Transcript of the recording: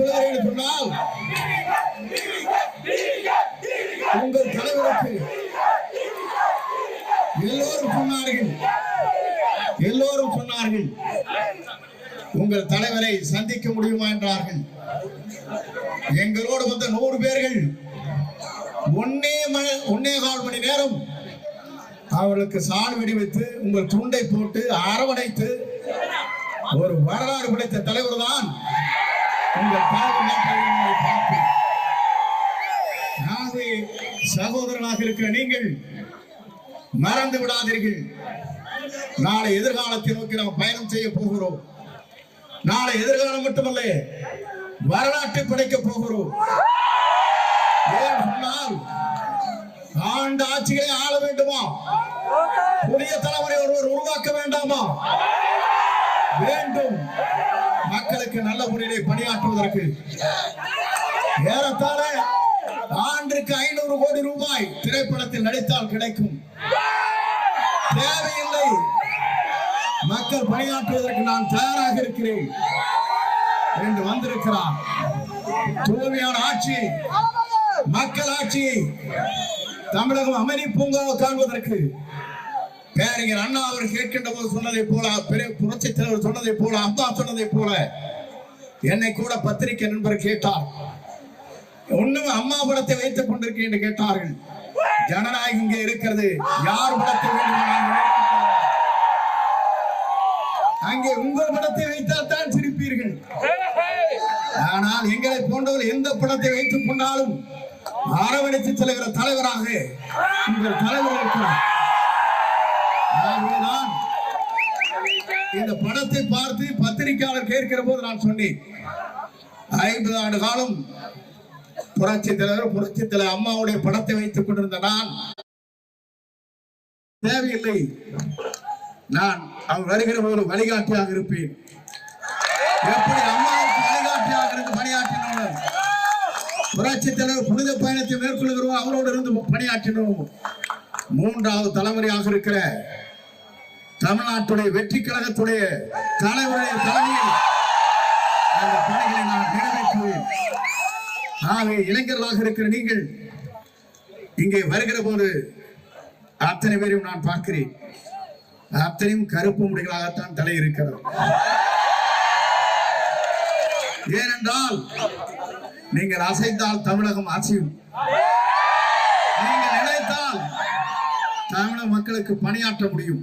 சொல்லுகிறேன் என்று சொன்னால் உங்கள் தலைவருக்கு எல்லோரும் சொன்னார்கள் எல்லோரும் சொன்னார்கள் உங்கள் தலைவரை சந்திக்க முடியுமா என்றார்கள் எங்களோடு வந்த நூறு பேர்கள் ஒன்னே மணி ஒன்னே கால் மணி நேரம் அவர்களுக்கு சால் வெடி வைத்து உங்கள் துண்டை போட்டு அரவணைத்து ஒரு வரலாறு படைத்த தலைவர் தான் உங்கள் தலைவர் பார்ப்பேன். சகோதரனாக இருக்கிற நீங்கள் மறந்து விடாதீர்கள். நாளை எதிர்காலத்தை நோக்கி நாம் பயணம் செய்ய போகிறோம். நாளை எதிர்காலம் மட்டுமல்ல வரலாற்றை படைக்க போகிறோம். ஏன் சொன்னால் ஆண்டு ஆட்சிகளை ஆள வேண்டுமா? புதிய தலைமுறை ஒருவர் உருவாக்க வேண்டாமா? வேண்டும். மக்களுக்கு நல்ல முறையிலே பணியாற்றுவதற்கு. ஏறத்தாழ ஆண்டுக்கு ஐநூறு கோடி ரூபாய் திரைப்படத்தில் நடித்தால் கிடைக்கும். தேவையில்லை. மக்கள் பணியாற்றுவதற்கு நான் தயாராக இருக்கிறேன். என்று வந்திருக்கிறார். தூய்மையான ஆட்சி மக்கள் ஆட்சி தமிழகம் அமைதி பூங்காவை காண்பதற்கு. பேரறிஞர் அண்ணா அவர் கேட்கின்ற போது சொன்னதை போல பெரிய புரட்சி தலைவர் சொன்னதை போல அம்மா சொன்னதை போல என்னை கூட பத்திரிகை நண்பர் கேட்டார். ஒண்ணும் அம்மா படத்தை வைத்துக் கொண்டிருக்கேன் என்று கேட்டார்கள். ஜனநாயகம் இங்கே இருக்கிறது. யார் படத்தை அங்கே உங்கள் படத்தை வைத்தால் தான் சிரிப்பீர்கள். ஆனால் எங்களை போன்றவர் எந்த படத்தை வைத்துக் கொண்டாலும் அரவணைத்து செல்கிற தலைவராக உங்கள் தலைவர் இருக்கிறார். ஆகவேதான் இந்த படத்தை பார்த்து பத்திரிகையாளர் கேட்கிற போது நான் சொன்னேன் ஐம்பது ஆண்டு காலம் புரட்சி தலைவர் புரட்சி தலைவர் அம்மாவுடைய படத்தை வைத்துக் கொண்டிருந்த நான் தேவையில்லை. நான் அவர் வருகிற போது வழிகாட்டியாக இருப்பேன். எப்படி அம்மாவுக்கு வழிகாட்டியாக இருந்து பணியாற்றினோம்? புரட்சி தலைவர் புனித பயணத்தை மேற்கொள்கிறோம் அவரோடு இருந்து பணியாற்றினோம். மூன்றாவது தலைமுறையாக இருக்கிற தமிழ்நாட்டுடைய வெற்றி கழகத்துடைய தலைவருடைய தலைமையில் அந்த பணிகளை நான் நிறைவேற்றுவேன். ஆகவே இளைஞர்களாக இருக்கிற நீங்கள் இங்கே வருகிற போது அத்தனை பேரையும் நான் பார்க்கிறேன். அத்தனையும் கருப்பு முடிகளாகத்தான் தலை இருக்கிறது ஏனென்றால் நீங்கள் அசைத்தால் தமிழகம் அசையும் நீங்கள் நினைத்தால் தமிழக மக்களுக்கு பணியாற்ற முடியும்.